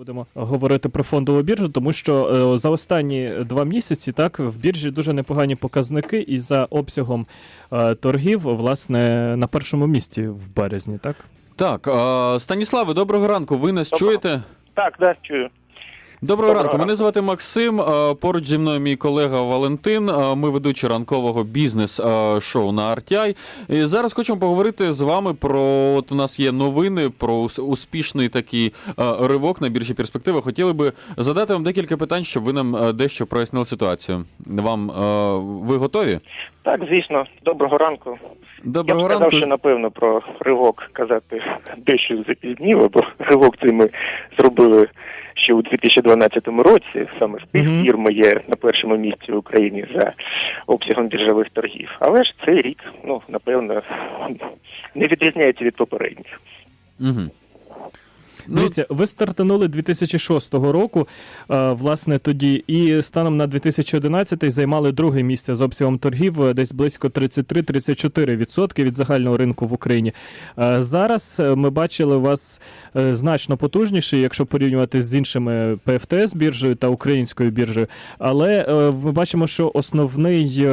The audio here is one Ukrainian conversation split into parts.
Будемо говорити про фондову біржу, тому що е, за останні два місяці так в біржі дуже непогані показники, і за обсягом е, торгів, власне, на першому місці в березні, так? Так, е, Станіславе, доброго ранку. Ви нас Доброго. чуєте? Так, да, чую. Доброго, ранку. Мене звати Максим. е, Поруч зі мною мій колега Валентин. Е, Ми ведучі ранкового бізнес-шоу на RTI. І зараз хочемо поговорити з вами про от у нас є новини про успішний такий е, ривок на біржі перспективи. Хотіли би задати вам декілька питань, щоб ви нам е, дещо прояснили ситуацію. Вам е, ви готові? Так, звісно, доброго ранку. Доброго Я б сказав, ранку. що напевно про ривок казати дещо запізніло, бо ривок цей ми зробили ще у 2012 році. Саме з тих пір ми є на першому місці в Україні за обсягом біржових торгів. Але ж цей рік, ну напевно, не відрізняється від попередніх. Угу. Ну, Дивіться, ви стартанули 2006 року, е, власне, тоді, і станом на 2011 займали друге місце з обсягом торгів, е, десь близько 33-34% від загального ринку в Україні. Е, Зараз ми бачили вас значно потужніший, якщо порівнювати з іншими PFTS біржею та українською біржею. Але ми бачимо, що основний,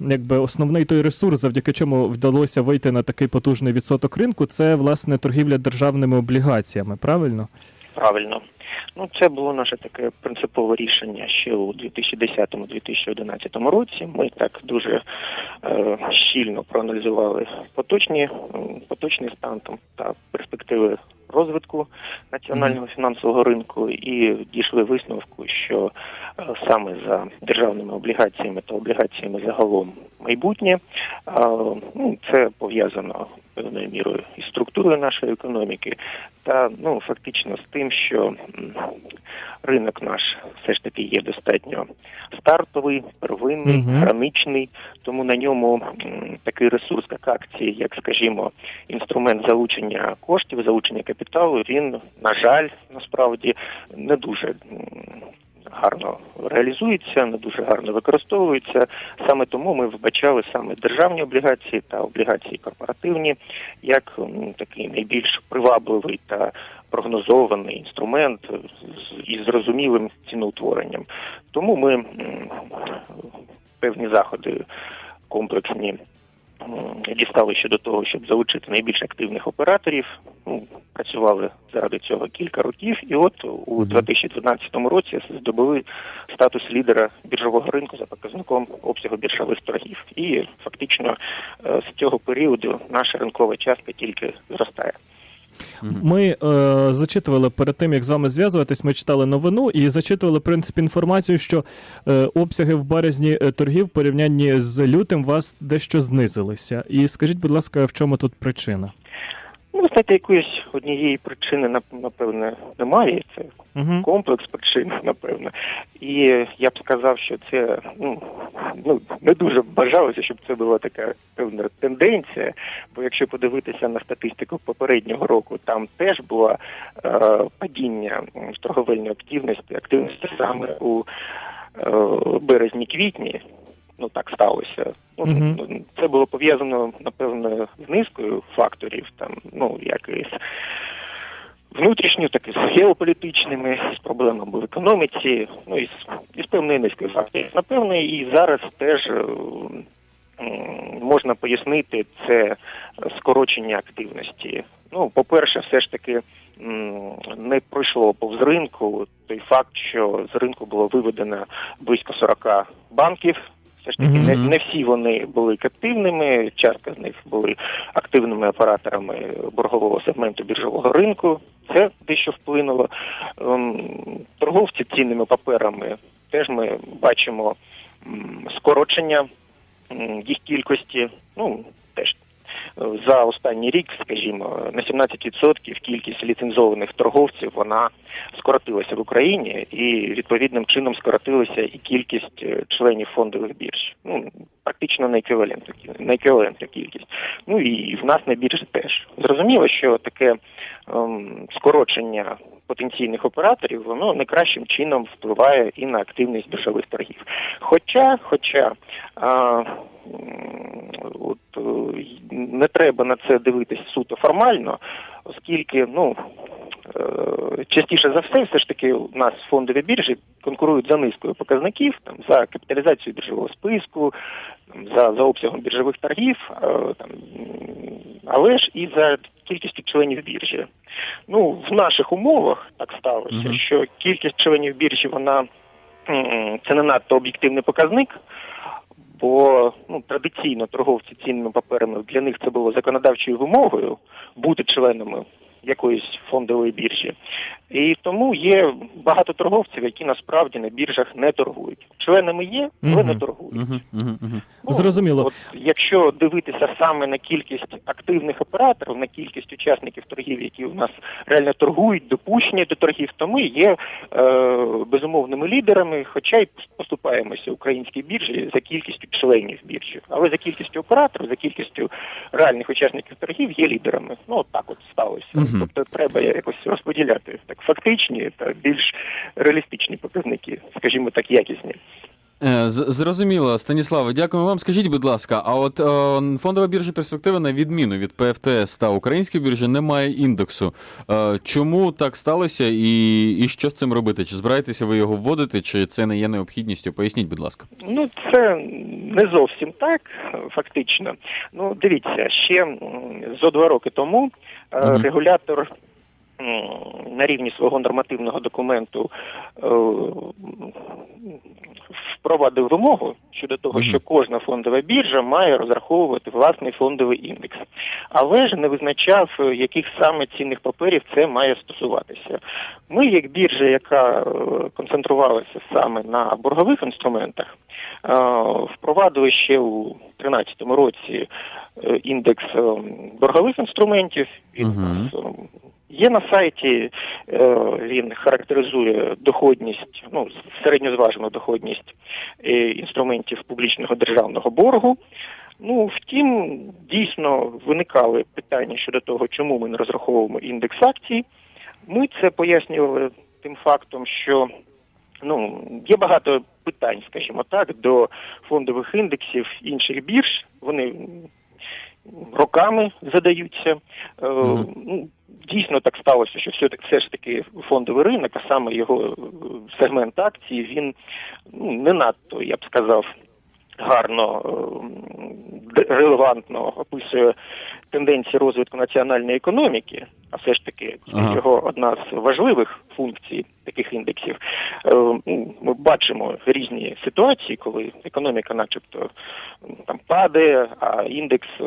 якби основний той ресурс, завдяки чому вдалося вийти на такий потужний відсоток ринку, це власне торгівля державними облігаціями. Правильно? Правильно. Ну, це було наше таке принципове рішення ще у 2010-2011 році. Ми так дуже е, щільно проаналізували поточні, поточний стан там, та перспективи розвитку національного фінансового ринку і дійшли висновку, що е, саме за державними облігаціями та облігаціями загалом майбутнє, е, ну, це пов'язано певною мірою із структурою нашої економіки, та ну фактично з тим, що ринок наш все ж таки є достатньо стартовий, первинний, Мгм. граничний, тому на ньому такий ресурс, як акції, як скажімо, інструмент залучення коштів, залучення капіталу, він на жаль, насправді не дуже. Гарно реалізується, не дуже гарно використовується. Саме тому ми вбачали саме державні облігації та облігації корпоративні як такий найбільш привабливий та прогнозований інструмент із зрозумілим ціноутворенням. Тому ми певні заходи комплексні дістали щодо того, щоб залучити найбільш активних операторів. Ну, працювали заради цього кілька років, і от у Мгм. 2012 році здобули статус лідера біржового ринку за показником обсягу біржових торгів. І фактично е, з цього періоду наша ринкова частка тільки зростає. Ми е, зачитували перед тим, як з вами зв'язуватись, ми читали новину і зачитували в принципі інформацію, що е, обсяги в березні е, торгів в порівнянні з лютим вас дещо знизилися. І скажіть, будь ласка, в чому тут причина? Ну, знаєте, якоїсь однієї причини нап- напевне немає. Це Угу. комплекс причин, напевно. І я б сказав, що це ну, ну не дуже бажалося, щоб це була така певна тенденція. Бо якщо подивитися на статистику попереднього року, там теж було е, падіння торговельної активності, активності саме у е, березні-квітні. Ну так сталося. Ну, ну, це було пов'язано напевно з низкою факторів, там ну як і з внутрішньо, так і з геополітичними, з проблемами в економіці, ну і з, і з певною низкою факторів. Напевно, і зараз теж е, можна пояснити це скорочення активності. Ну, по-перше, все ж таки не пройшло повз ринку той факт, що з ринку було виведено близько 40 банків. Все ж таки, не, Мгм. не всі вони були каптивними. частка з них були активними операторами боргового сегменту біржового ринку. Це дещо вплинуло. Ем, Торговці цінними паперами теж ми бачимо скорочення їх кількості. Ну за останній рік, скажімо, на 17% кількість ліцензованих торговців вона скоротилася в Україні, і відповідним чином скоротилася і кількість е, членів фондових бірж. Ну практично на еквівалентну на еквівалентну кількість. Ну і в нас на біржі теж зрозуміло, що таке ем, скорочення потенційних операторів, воно не кращим чином впливає і на активність біржових торгів. Хоча, хоча от, е, не треба на це дивитись суто формально, оскільки ну е, частіше за все, все ж таки у нас фондові біржі конкурують за низкою показників, там за капіталізацію біржового списку, там, за, за обсягом біржових торгів, е, там, але ж і за кількістю членів біржі. Ну, в наших умовах так сталося, Мгм. що кількість членів біржі вона це не надто об'єктивний показник. Бо ну традиційно торговці цінними паперами для них це було законодавчою вимогою бути членами якоїсь фондової біржі. І тому є багато торговців, які насправді на біржах не торгують. Членами є, але не торгують. Мгм, мгм, мгм. Ну, Зрозуміло. От, якщо дивитися саме на кількість активних операторів, на кількість учасників торгів, які у нас реально торгують, допущені до торгів, то ми є е, безумовними лідерами, хоча й поступаємося українській біржі за кількістю членів біржі. Але за кількістю операторів, за кількістю реальних учасників торгів є лідерами. Ну от так от сталося. Мгм. Тобто треба якось розподіляти так фактичні та більш реалістичні показники, скажімо так, якісні. Е, Зрозуміло, Станіславе, дякуємо вам. Скажіть, будь ласка, а от е, фондова біржа перспектива, на відміну від ПФТС та української біржі, не має індексу. Е, чому так сталося і, і що з цим робити? Чи збираєтеся ви його вводити, чи це не є необхідністю? Поясніть, будь ласка. Ну, це не зовсім так, фактично. Ну, дивіться, ще зо два роки тому Мгм. регулятор на рівні свого нормативного документу е, впровадив вимогу щодо того, що кожна фондова біржа має розраховувати власний фондовий індекс, але ж не визначав, е, яких саме цінних паперів це має стосуватися. Ми, як біржа, яка е, концентрувалася саме на боргових інструментах, впровадили ще у 2013 році індекс боргових інструментів. Він Мгм. у нас, е, Є на сайті, е, він характеризує доходність, ну середньозважену доходність е, інструментів публічного державного боргу. Ну, втім, дійсно виникали питання щодо того, чому ми не розраховуємо індекс акцій. Ми це пояснювали тим фактом, що ну є багато питань, скажімо так, до фондових індексів інших бірж. Вони роками задаються. Е, Мгм. Дійсно так сталося, що все, все ж таки фондовий ринок, а саме його е, сегмент акцій, він ну, не надто, я б сказав, гарно е, релевантно описує тенденції розвитку національної економіки, а все ж таки Ага. його одна з важливих функцій таких індексів. Е, Ми бачимо різні ситуації, коли економіка, начебто, там падає, а індекс е,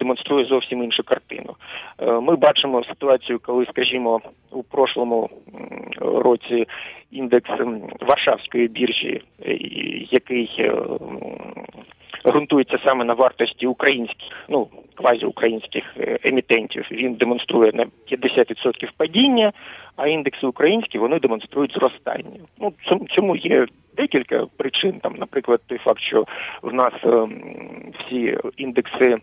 демонструє зовсім іншу картину. Е, Ми бачимо ситуацію, коли, скажімо, у прошлому році індекс Варшавської біржі, який м, ґрунтується саме на вартості українських, ну квазіукраїнських емітентів. Він демонструє на 50% падіння, а індекси українські вони демонструють зростання. Ну цьому- є декілька причин. Там, наприклад, той факт, що в нас ем, всі індекси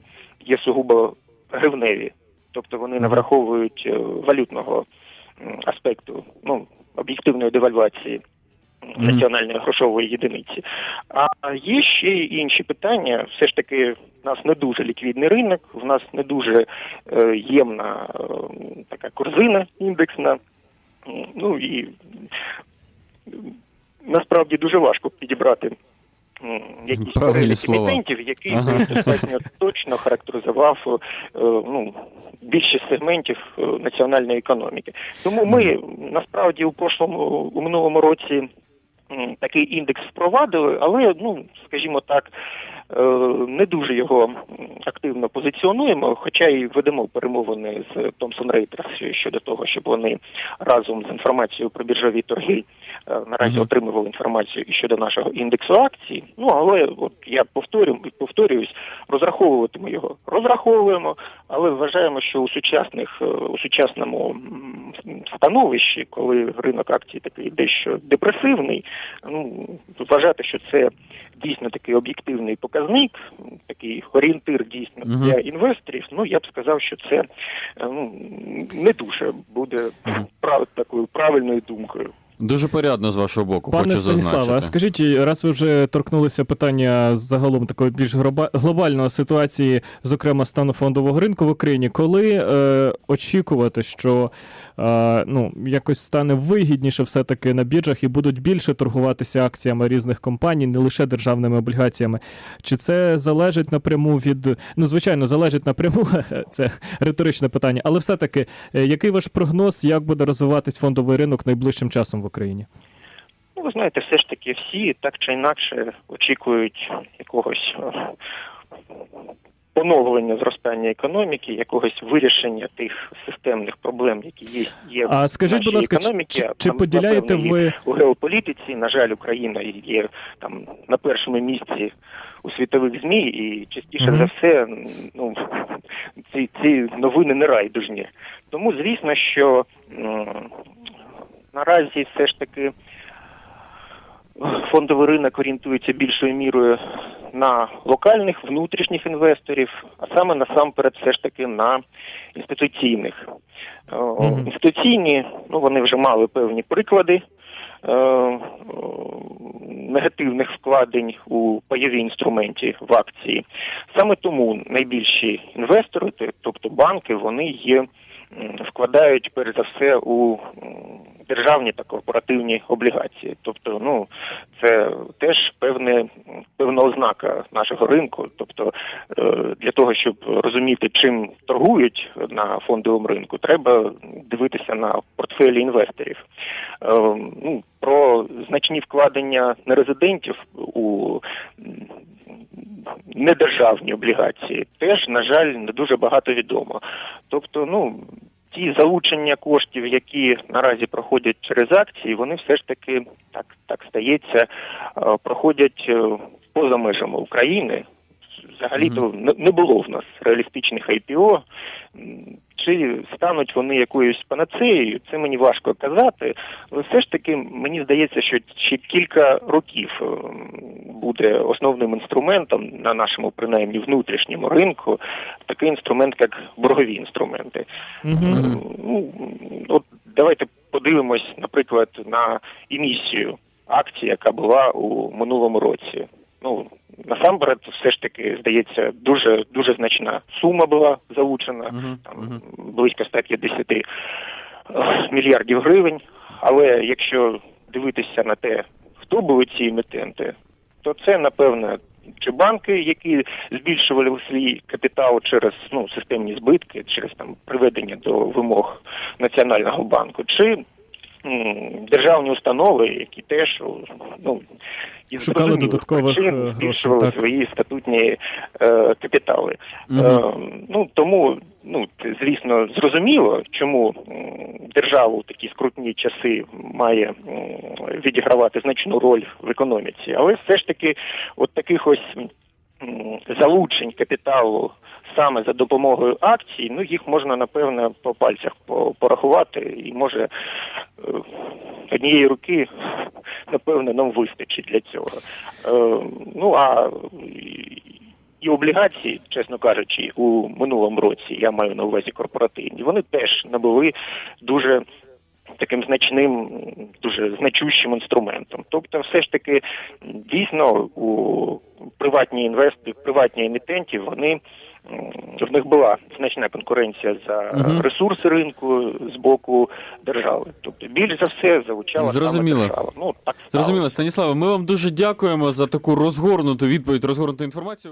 є сугубо гривневі, тобто вони не враховують е, валютного аспекту, ну об'єктивної девальвації національної грошової єдиниці. А є ще й інші питання. Все ж таки, в нас не дуже ліквідний ринок, в нас не дуже е, ємна е, така корзина індексна. Ну і насправді дуже важко підібрати якісь перелік емітентів, який Ага. достатньо точно характеризував е, ну, більшість сегментів е, національної економіки. Тому ми насправді у прошлому у минулому році такий індекс впровадили, але ну скажімо так. е, Не дуже його активно позиціонуємо, хоча і ведемо перемовини з Thomson Reuters щодо того, щоб вони разом з інформацією про біржові торги наразі Мгм. отримували інформацію і щодо нашого індексу акцій. Ну але от я повторю, повторююсь, розраховуватимемо його. Розраховуємо, але вважаємо, що у сучасних е, у сучасному становищі, коли ринок акцій такий дещо депресивний, ну вважати, що це дійсно такий об'єктивний показник, такий орієнтир дійсно для інвесторів. Ну я б сказав, що це е, ну не дуже буде прав такою правильною думкою. Дуже порядно з вашого боку, Пане хочу Станіславе, а скажіть, раз ви вже торкнулися питання загалом такої більш глобальної ситуації, зокрема стану фондового ринку в Україні, коли е, очікувати, що ну, якось стане вигідніше все-таки на біржах і будуть більше торгуватися акціями різних компаній, не лише державними облігаціями? Чи це залежить напряму від. Ну, звичайно, залежить напряму, це риторичне питання, але все-таки, е, який ваш прогноз, як буде розвиватись фондовий ринок найближчим часом в Україні? Ну, ви знаєте, все ж таки всі так чи інакше очікують якогось е, поновлення зростання економіки, якогось вирішення тих системних проблем, які є, є А в скажіть, нашій будь ласка, економіці. чи, чи там, поділяєте напевно, ви у геополітиці, на жаль, Україна є там на першому місці у світових змі, і частіше Мгм. за все, ну ці, ці новини не райдужні. Тому звісно, що м, наразі все ж таки фондовий ринок орієнтується більшою мірою на локальних внутрішніх інвесторів, а саме насамперед все ж таки на інституційних. Мгм. Інституційні, ну вони вже мали певні приклади. е, Негативних вкладень у пайові інструменті в акції. Саме тому найбільші інвестори, тобто банки, вони є вкладають перш за все у державні та корпоративні облігації. Тобто, ну це теж певне певна ознака нашого ринку. Тобто, е, для того, щоб розуміти, чим торгують на фондовому ринку, треба дивитися на портфелі інвесторів. Е, Ну про значні вкладення нерезидентів у недержавні облігації теж, на жаль, не дуже багато відомо. Тобто, ну ті залучення коштів, які наразі проходять через акції, вони все ж таки так, так стається, е, проходять е, поза межами України. Взагалі-то не- не було в нас реалістичних IPO. Чи стануть вони якоюсь панацеєю, це мені важко казати. Але все ж таки мені здається, що ще кілька років е, буде основним інструментом на нашому принаймні внутрішньому ринку такий інструмент, як боргові інструменти. Мгм. Ну, от давайте подивимось, наприклад, на емісію акцій, яка була у минулому році. Ну насамперед, все ж таки здається, дуже дуже значна сума була залучена, Мгм, там мгм. близько 150 е, мільярдів гривень. Але якщо дивитися на те, хто були ці емітенти, то це напевно чи банки, які збільшували свій капітал через ну системні збитки, через там приведення до вимог національного банку, чи державні установи, які теж ну із Шукали додаткових, причин е, грошей, збільшували так. свої статутні е, капітали. Мгм. Е, ну тому, ну звісно, зрозуміло, чому держава у такі скрутні часи має відігравати значну роль в економіці, але все ж таки, от таких ось залучень капіталу саме за допомогою акцій, ну їх можна напевно по пальцях порахувати, і може е, однієї руки напевно нам вистачить для цього. Е, ну а і облігації, чесно кажучи, у минулому році я маю на увазі корпоративні, вони теж набули дуже таким значним, дуже значущим інструментом. Тобто, все ж таки, дійсно, у приватні інвестори, приватні емітенті, вони в них була значна конкуренція за ресурси ринку з боку держави. Тобто, більш за все залучала Зрозуміло. саме держава. Ну так сталося. Зрозуміло, Станіславе, ми вам дуже дякуємо за таку розгорнуту відповідь, розгорнуту інформацію.